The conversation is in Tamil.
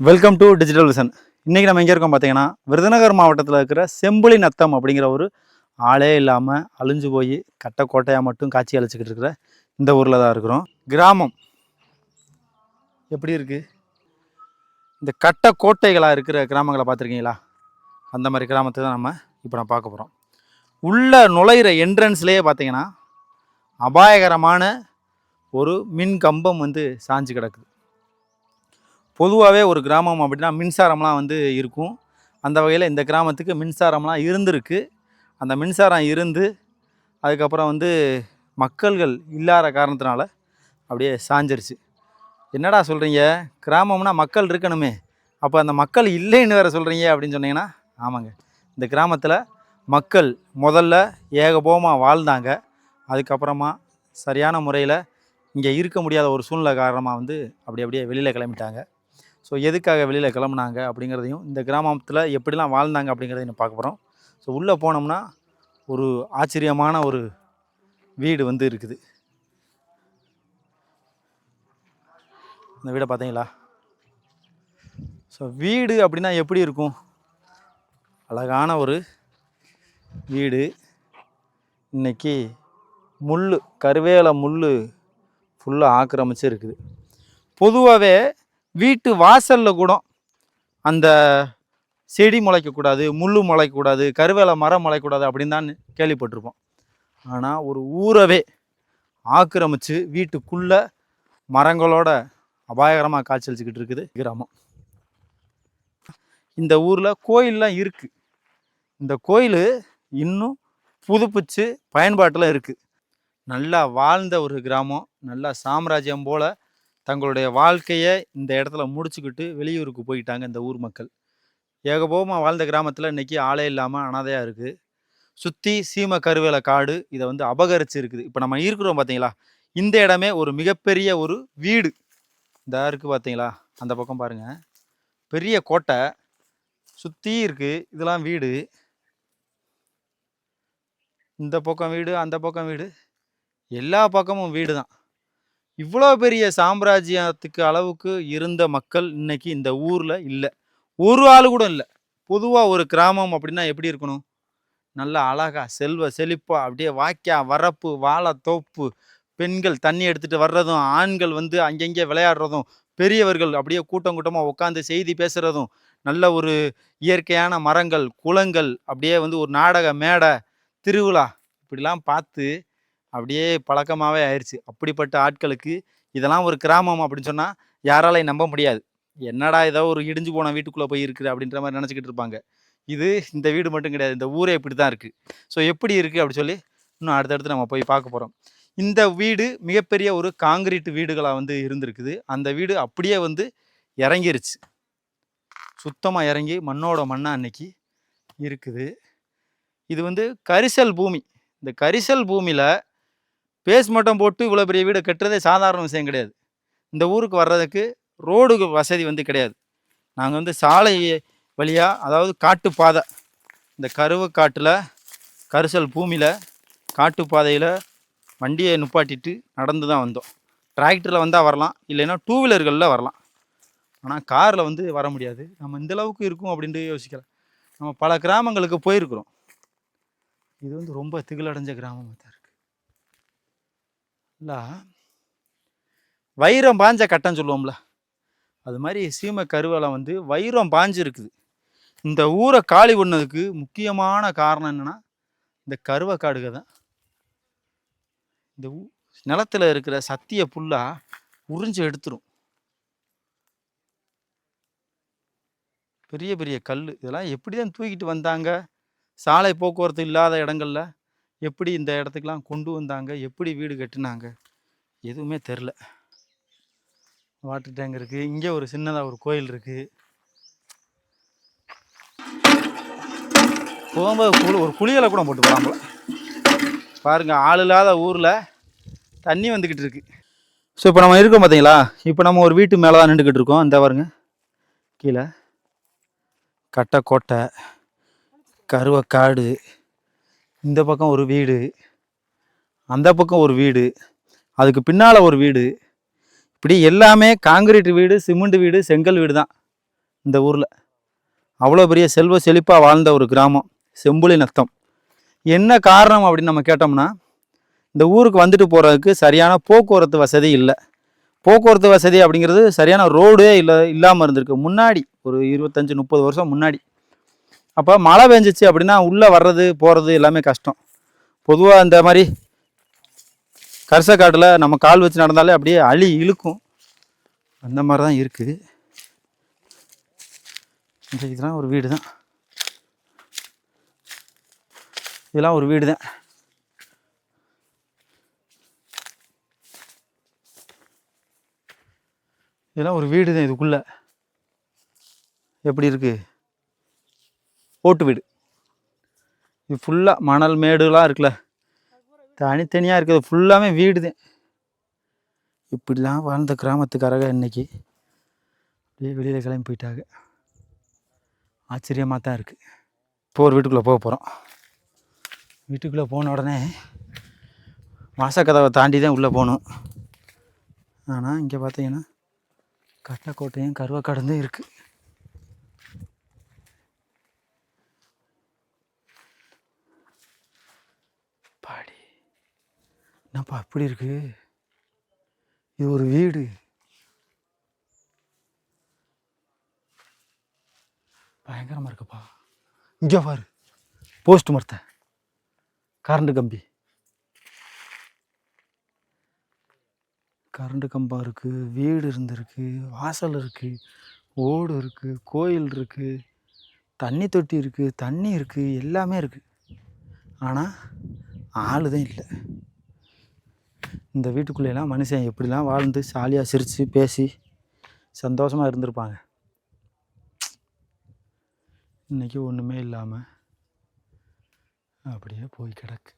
வெல்கம் டு டிஜிட்டல் விசன் இன்றைக்கி நம்ம எங்கே இருக்கோம் பார்த்தீங்கன்னா விருதுநகர் மாவட்டத்தில் இருக்கிற செம்புலி நத்தம் அப்படிங்கிற ஒரு ஆளே இல்லாமல் அழிஞ்சு போய் கட்டை கோட்டையாக மட்டும் காட்சி அழிச்சிக்கிட்டு இருக்கிற இந்த ஊரில் தான் இருக்கிறோம். கிராமம் எப்படி இருக்குது இந்த கட்டை கோட்டைகளாக இருக்கிற கிராமங்களை பார்த்துருக்கீங்களா? அந்த மாதிரி கிராமத்தை தான் நம்ம இப்போ நான் பார்க்க போகிறோம் உள்ள நுழையிற என்ட்ரன்ஸ்லேயே பார்த்தீங்கன்னா அபாயகரமான ஒரு மின் கம்பம் வந்து சாஞ்சு கிடக்குது. பொதுவாகவே ஒரு கிராமம் அப்படின்னா மின்சாரம்லாம் வந்து இருக்கும். அந்த வகையில் இந்த கிராமத்துக்கு மின்சாரம்லாம் இருந்திருக்கு. அந்த மின்சாரம் இருந்து அதுக்கப்புறம் வந்து மக்கள்கள் இல்லாத காரணத்தினால அப்படியே சாஞ்சிருச்சு. என்னடா சொல்கிறீங்க கிராமம்னா மக்கள் இருக்கணுமே. அப்போ அந்த மக்கள் இல்லைன்னு வேறு சொல்கிறீங்க அப்படின்னு சொன்னீங்கன்னா ஆமாங்க. இந்த கிராமத்தில் மக்கள் முதல்ல ஏகபோகமாக வாழ்ந்தாங்க. அதுக்கப்புறமா சரியான முறையில் இங்கே இருக்க முடியாத ஒரு சூழ்நிலை காரணமாக வந்து அப்படி அப்படியே வெளியில் கிளம்பிட்டாங்க. ஸோ எதுக்காக வெளியில் கிளம்புனாங்க அப்படிங்கிறதையும் இந்த கிராமத்தில் எப்படிலாம் வாழ்ந்தாங்க அப்படிங்கிறதையும் பார்க்க போகிறோம் ஸோ உள்ளே போனோம்னா ஒரு ஆச்சரியமான ஒரு வீடு வந்து இருக்குது. இந்த வீடை பார்த்தீங்களா ஸோ வீடு அப்படின்னா எப்படி இருக்கும்? அழகான ஒரு வீடு. இன்னைக்கு முள் கருவேல முள் ஃபுல்லாக ஆக்கிரமிச்சு இருக்குது பொதுவாகவே வீட்டு வாசலில் கூட அந்த செடி முளைக்கக்கூடாது முள் முளைக்கக்கூடாது கருவேல மரம் முளைக்கக்கூடாது அப்படின்னு தான் கேள்விப்பட்டிருப்போம். ஆனால் ஒரு ஊரவே ஆக்கிரமிச்சு வீட்டுக்குள்ள மரங்களோட அபாயகரமாக காய்ச்சலிச்சுக்கிட்டு இருக்குது கிராமம். இந்த ஊரில் கோயில்லாம் இருக்குது இந்த கோயில் இன்னும் புதுப்பிச்சு பயன்பாட்டில் இருக்குது நல்லா வாழ்ந்த ஒரு கிராமம் நல்லா சாம்ராஜ்யம் போல் தங்களுடைய வாழ்க்கையை இந்த இடத்துல முடிச்சுக்கிட்டு வெளியூருக்கு போயிட்டாங்க இந்த ஊர் மக்கள். ஏகபோகமாக வாழ்ந்த கிராமத்தில் இன்றைக்கி ஆளே இல்லாமல் அனாதையாக இருக்குது சுற்றி சீம கருவேல காடு இதை வந்து அபகரிச்சு இருக்குது இப்போ நம்ம இருக்கிறோம் பார்த்தீங்களா இந்த இடமே ஒரு மிகப்பெரிய ஒரு வீடு. இந்த இருக்குது பார்த்தீங்களா அந்த பக்கம் பாருங்கள் பெரிய கோட்டை சுற்றி இருக்குது இதெல்லாம் வீடு. இந்த பக்கம் வீடு அந்த பக்கம் வீடு. எல்லா பக்கமும் வீடு தான் இவ்வளோ பெரிய சாம்ராஜ்யத்துக்கு அளவுக்கு இருந்த மக்கள் இன்னைக்கு இந்த ஊரில் இல்லை. ஒரு ஆள் கூட இல்லை. பொதுவாக ஒரு கிராமம் அப்படின்னா எப்படி இருக்கணும்? நல்ல அழகா செல்வ செழிப்பா அப்படியே வாய்க்கா வரப்பு வாழை தோப்பு பெண்கள் தண்ணி எடுத்துட்டு வர்றதும் ஆண்கள் வந்து அங்கங்கே விளையாடுறதும் பெரியவர்கள் அப்படியே கூட்டம் கூட்டமாக உட்காந்து செய்தி பேசுகிறதும் நல்ல ஒரு இயற்கையான மரங்கள் குளங்கள் அப்படியே வந்து ஒரு நாடக மேடை திருவிழா இப்படிலாம் பார்த்து அப்படியே பழக்கமாகவே ஆயிடுச்சு அப்படிப்பட்ட ஆட்களுக்கு இதெல்லாம் ஒரு கிராமம் அப்படின்னு சொன்னால் யாராலையும் நம்ப முடியாது. என்னடா ஏதோ ஒரு இடிஞ்சு போன வீட்டுக்குள்ளே போய் இருக்குது அப்படின்ற மாதிரி நினச்சிக்கிட்டு இருப்பாங்க. இது இந்த வீடு மட்டும் கிடையாது. இந்த ஊரே இப்படி தான் இருக்குது ஸோ எப்படி இருக்குது அப்படி சொல்லி இன்னும் அடுத்தடுத்து நம்ம போய் பார்க்க போகிறோம் இந்த வீடு மிகப்பெரிய ஒரு காங்கிரீட் வீடுகளாக வந்து இருந்திருக்குது. அந்த வீடு அப்படியே வந்து இறங்கிருச்சு. சுத்தமாக இறங்கி மண்ணோட மண்ணாக அன்னைக்கு இருக்குது. இது வந்து கரிசல் பூமி. இந்த கரிசல் பூமியில் பேஸ் மட்டும் போட்டு இவ்வளோ பெரிய வீடு கட்டுறதே சாதாரண விஷயம் கிடையாது. இந்த ஊருக்கு வர்றதுக்கு ரோடு வசதி வந்து கிடையாது. நாங்கள் வந்து சாலை வழியாக அதாவது காட்டுப்பாதை இந்த கருவ காட்டில் கரிசல் பூமியில் காட்டுப்பாதையில் வண்டியை நிப்பாட்டிட்டு நடந்து தான் வந்தோம். டிராக்டரில் வந்தால் வரலாம் இல்லைன்னா டூ வீலர்களில் வரலாம். ஆனால் காரில் வந்து வர முடியாது. நம்ம இந்த அளவுக்கு இருக்கும் அப்படின்ட்டு யோசிக்கலாம் நம்ம பல கிராமங்களுக்கு போயிருக்கிறோம். இது வந்து ரொம்ப திகிலடைஞ்ச கிராமமாக பார்த்தாரு. இல்லை. வைரம் பாஞ்ச கட்டம் சொல்லுவோம்ல. அது மாதிரி சீம கருவெல்லாம் வந்து வைரம் பாஞ்சு இருக்குது இந்த ஊரை காலி பண்ணதுக்கு முக்கியமான காரணம் என்னென்னா இந்த கருவை காடுக தான் இந்த ஊ நிலத்துல இருக்கிற சத்திய புல்லா உறிஞ்சு எடுத்துரும். பெரிய பெரிய கல் இதெல்லாம் எப்படி தான் தூக்கிட்டு வந்தாங்க? சாலை போக்குவரத்து இல்லாத இடங்களில். எப்படி இந்த இடத்துக்குலாம் கொண்டு வந்தாங்க? எப்படி வீடு கட்டினாங்க? எதுவுமே தெரில. வாட்டர் டேங்க் இருக்குது இங்கே ஒரு சின்னதாக ஒரு கோயில் இருக்குது போகும்போது குளி ஒரு குளியலை கூட போட்டு போகலாம் போல. பாருங்க ஆள் இல்லாத ஊரில் தண்ணி வந்துக்கிட்டு இருக்கு. ஸோ இப்போ நம்ம இருக்கோம் பார்த்தீங்களா இப்போ நம்ம ஒரு வீட்டு மேலே தான் நின்றுக்கிட்டு இருக்கோம். இந்த பாருங்க. கீழே. கட்டைக்கோட்டை கருவக்காடு. இந்த பக்கம் ஒரு வீடு அந்த பக்கம் ஒரு வீடு அதுக்கு பின்னால் ஒரு வீடு. இப்படி எல்லாமே காங்கிரீட் வீடு சிமெண்ட் வீடு செங்கல் வீடு தான் இந்த ஊரில். அவ்வளோ பெரிய செல்வ செழிப்பாக வாழ்ந்த ஒரு கிராமம் செம்புளி நத்தம். என்ன காரணம் அப்படின்னு நம்ம கேட்டோம்னா இந்த ஊருக்கு வந்துட்டு போகிறதுக்கு சரியான போக்குவரத்து வசதி இல்லை. போக்குவரத்து வசதி அப்படிங்கிறது சரியான ரோடே இல்லை இல்லாமல் இருந்திருக்கு. முன்னாடி ஒரு இருபத்தஞ்சி முப்பது வருஷம் முன்னாடி அப்போ மழை பெஞ்சிச்சு அப்படின்னா உள்ளே வர்றது போகிறது எல்லாமே கஷ்டம். பொதுவாக இந்த மாதிரி கரிசக்காட்டில் நம்ம கால் வச்சு நடந்தாலே அப்படியே அழி இழுக்கும். அந்த மாதிரி தான் இருக்குது இந்த இதெல்லாம் ஒரு வீடு தான் இதெல்லாம் ஒரு வீடு தான் இதெல்லாம் ஒரு வீடு தான் இதுக்குள்ளே. எப்படி இருக்குது ஓட்டு வீடு. இது ஃபுல்லாக மணல் மேடுலாம் இருக்குல்ல. தனித்தனியாக இருக்குது. ஃபுல்லாமே வீடு தான் இப்படிலாம் வாழ்ந்த கிராமத்துக்காரங்க இன்னைக்கு. அப்படியே வெளியில் கிளம்பி போயிட்டாங்க. ஆச்சரியமாக தான் இருக்குது இப்போ ஒரு வீட்டுக்குள்ளே போக போகிறோம் வீட்டுக்குள்ளே போன உடனே வாசக்கதவை தாண்டி தான் உள்ளே போகணும் ஆனால் இங்கே பார்த்தீங்கன்னா கட்டக்கோட்டையும் கருவக்கடந்தும் இருக்குது என்னப்பா அப்படி இருக்கு? இது ஒரு வீடு. பயங்கரமாக இருக்குப்பா. இங்கே பாரு. போஸ்ட் மரத்த. கரண்ட் கம்பி. கரண்ட் கம்பம் இருக்குது வீடு இருந்திருக்கு வாசல் இருக்குது ஓடு இருக்குது கோயில் இருக்குது தண்ணி தொட்டி இருக்குது தண்ணி இருக்குது எல்லாமே இருக்குது ஆனால் ஆள் தான் இல்லை. இந்த வீட்டுக்குள்ளேலாம் மனுஷன் எப்படிலாம் வாழ்ந்து ஜாலியாக சிரித்து பேசி சந்தோஷமாக இருந்திருப்பாங்க. இன்றைக்கி ஒன்றுமே இல்லாமல் அப்படியே போய் கிடக்கு.